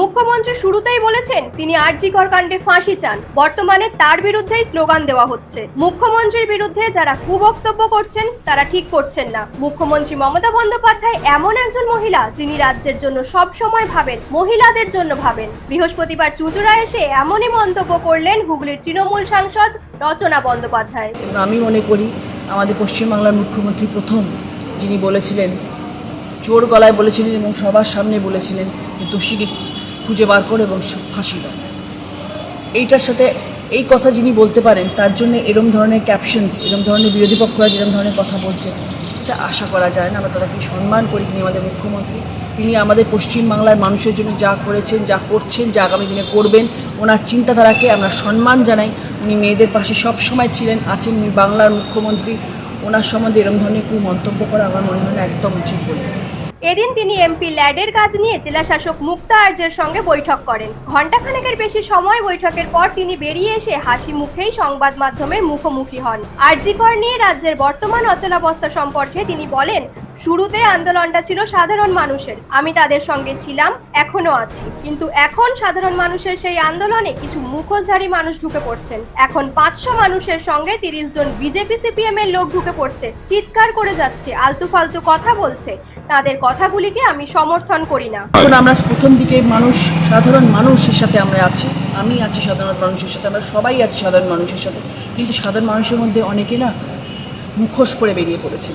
মুখ্যমন্ত্রী শুরুতেই বলেছেন, তিনি আরজিকর কাণ্ডে ফাঁসি চান। বর্তমানে তার বিরুদ্ধেই স্লোগান দেওয়া হচ্ছে। মুখ্যমন্ত্রীর বিরুদ্ধে যারা কুবক্তব্য করছেন, তারা ঠিক করছেন না। মুখ্যমন্ত্রী মমতা বন্দ্যোপাধ্যায় এমন একজন মহিলা, যিনি রাজ্যের জন্য সব সময় ভাবেন, মহিলাদের জন্য ভাবেন। বৃহস্পতিবার চুচুড়া এসে এমনই মন্তব্য করলেন হুগলির তৃণমূল সাংসদ রচনা বন্দ্যোপাধ্যায়। আমি মনে করি, আমাদের পশ্চিমবাংলার মুখ্যমন্ত্রী প্রথম, যিনি বলেছিলেন জোর গলায় বলেছিলেন এবং সবার সামনে বলেছিলেন দোষীকে খুঁজে বার করে এবং ফাঁসি দাও এইটার সাথে এই কথা যিনি বলতে পারেন, তার জন্য এরম ধরনের ক্যাপশনস এরম ধরনের বিরোধী পক্ষরা যেরকম ধরনের কথা বলছে, এটা আশা করা যায় না। আমরা তাদেরকে সম্মান করি, তিনি আমাদের মুখ্যমন্ত্রী। তিনি আমাদের পশ্চিমবাংলার মানুষের জন্য যা করেছেন, যা করছেন, যা আগামী দিনে করবেন, ওনার চিন্তাধারাকে আমরা সম্মান জানাই। উনি মেয়েদের পাশে সব সময় ছিলেন, আছেন, উনি বাংলার মুখ্যমন্ত্রী। ওনার সম্বন্ধে এরম ধরনের কোনো মন্তব্য করা আমার মনে হয় না একদম উচিত বলে। এদিন তিনি এমপি ল্যাডের কাজ নিয়ে জেলা শাসক মুক্তা আর্যের সঙ্গে বৈঠক করেন। ঘণ্টাখানেকের বেশি সময় বৈঠকের পর তিনি বেরিয়ে এসে হাসি মুখেই সংবাদ মাধ্যমের মুখোমুখি হন। আরজিকর নিয়ে রাজ্যের বর্তমান অচলাবস্থা সম্পর্কে তিনি বলেন, শুরুতে আন্দোলনটা ছিল সাধারণ মানুষের। আমি তাদের সঙ্গে ছিলাম এখনও আছি। কিন্তু এখন সাধারণ মানুষের সেই আন্দোলনে কিছু মুখোশধারী মানুষ ঢুকে পড়ছেন। এখন পাঁচশো মানুষের সঙ্গে তিরিশ জন বিজেপি সিপিএম এর লোক ঢুকে পড়ছে। চিৎকার করে যাচ্ছে, আলতু ফালতু কথা বলছে। তাদের কথাগুলিকে আমি সমর্থন করি না। এখন আমরা প্রথম দিকে মানুষ, সাধারণ মানুষের সাথে আমরা আছি। আমি আছি সাধারণ মানুষের সাথে, আমরা সবাই আছি সাধারণ মানুষের সাথে। কিন্তু সাধারণ মানুষের মধ্যে অনেকে না মুখোশ করে বেরিয়ে পড়েছে।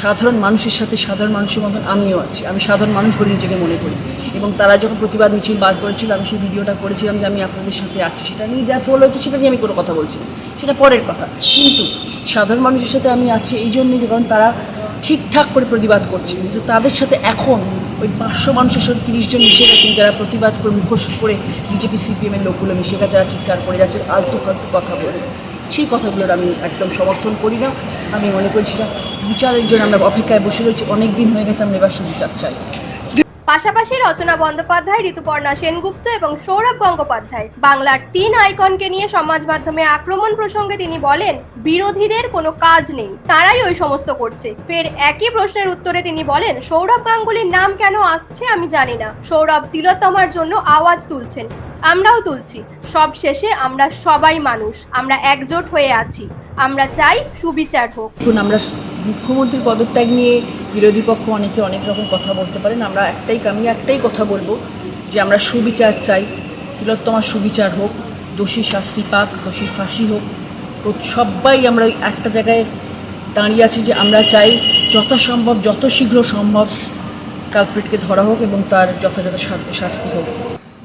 সাধারণ মানুষের সাথে সাধারণ মানুষের মতন আমিও আছি। আমি সাধারণ মানুষ বলে নিজেকে মনে করি। এবং তারা যখন প্রতিবাদ মিছিল বাদ করেছিল, আমি সেই ভিডিওটা করেছিলাম যে আমি আপনাদের সাথে আছি। সেটা নিয়ে যা ট্রোল হয়েছে, সেটা নিয়ে আমি কোনো কথা বলছি সেটা পরের কথা। কিন্তু সাধারণ মানুষের সাথে আমি আছি এই জন্যই যে কারণ তারা ঠিকঠাক করে প্রতিবাদ করছে। কিন্তু তাদের সাথে এখন ওই পাঁচশো মানুষের সাথে তিরিশ জন মিশে গেছেন যারা প্রতিবাদ করে, মুখোশ করে বিজেপি সিপিএমের লোকগুলো মিশে গেছে, যারা চিৎকার করে যাচ্ছে আলতু ফালতু কথা বলছে। সেই কথাগুলোর আমি একদম সমর্থন করি না। আমি মনে করি সেটা বিচারের জন্য আমরা অপেক্ষায় বসে রয়েছি। অনেক দিন হয়ে গেছে, আমরা এবার সুবিচার চাই। পাশাপাশি রচনা বন্দ্যোপাধ্যায়, ঋতুপর্ণা সেনগুপ্ত এবং সৌরভ গঙ্গোপাধ্যায়। বাংলার তিন আইকনকে নিয়ে সমাজ মাধ্যমে আক্রমণ প্রসঙ্গে তিনি বলেন, বিরোধীদের কোনো কাজ নেই। তারাই ওই সমস্ত করছে। ফের একই প্রশ্নের উত্তরে তিনি বলেন, সৌরভ গাঙ্গুলির নাম কেন আসছে আমি জানি না। সৌরভ তিলোত্তমার জন্য আওয়াজ তুলছেন। আমরাও তুলছি। সব শেষে আমরা সবাই মানুষ। আমরা একজোট হয়ে আছি। আমরা চাই সুবিচার হোক। এখন আমরা মুখ্যমন্ত্রীর পদত্যাগ নিয়ে বিরোধী পক্ষ অনেকে অনেক রকম কথা বলতে পারেন। আমরা একটাই, আমি একটাই কথা বলব যে আমরা সুবিচার চাই। তিলোত্তমার সুবিচার হোক, দোষী শাস্তি পাক, দোষীর ফাঁসি হোক। সবাই আমরা একটা জায়গায় দাঁড়িয়ে আছি যে আমরা চাই যথাসম্ভব, যত শীঘ্র সম্ভব কালপ্রিটকে ধরা হোক এবং তার যথাযথ শাস্তি হোক।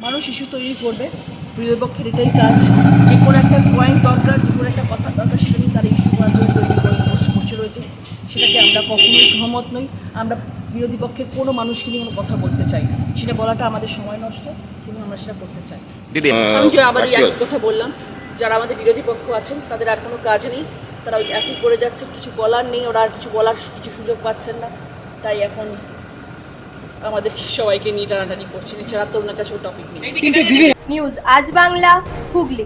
মানুষ শিশু তৈরি করবে। পক্ষের এটাই কাজ। যে কোনো একটা পয়েন্ট দরকার যে কোনো একটা কথা দরকার সেটা নিয়ে তারা ইস্যু করার জন্য তৈরি করে বসে বসে রয়েছে। সেটাকে আমরা কখনোই সহমত নই। আমরা বিরোধী পক্ষের কোনো মানুষকে নিয়ে কোনো কথা বলতে চাই সেটা বলাটা আমাদের সময় নষ্ট এবং আমরা সেটা করতে চাই। আমি যে আবার এক কথা বললাম যারা আমাদের বিরোধী পক্ষ আছেন তাদের আর কোনো কাজ নেই। তারা একই করে যাচ্ছে কিছু বলার নেই ওরা আর কিছু বলার কিছু সুযোগ পাচ্ছেন না। তাই এখন আমাদের সবাইকে নিয়ে টানাটানি করছেন এছাড়া তো ওনার কাছে টপিক নেই। নিউজ আজ বাংলা হুগলি।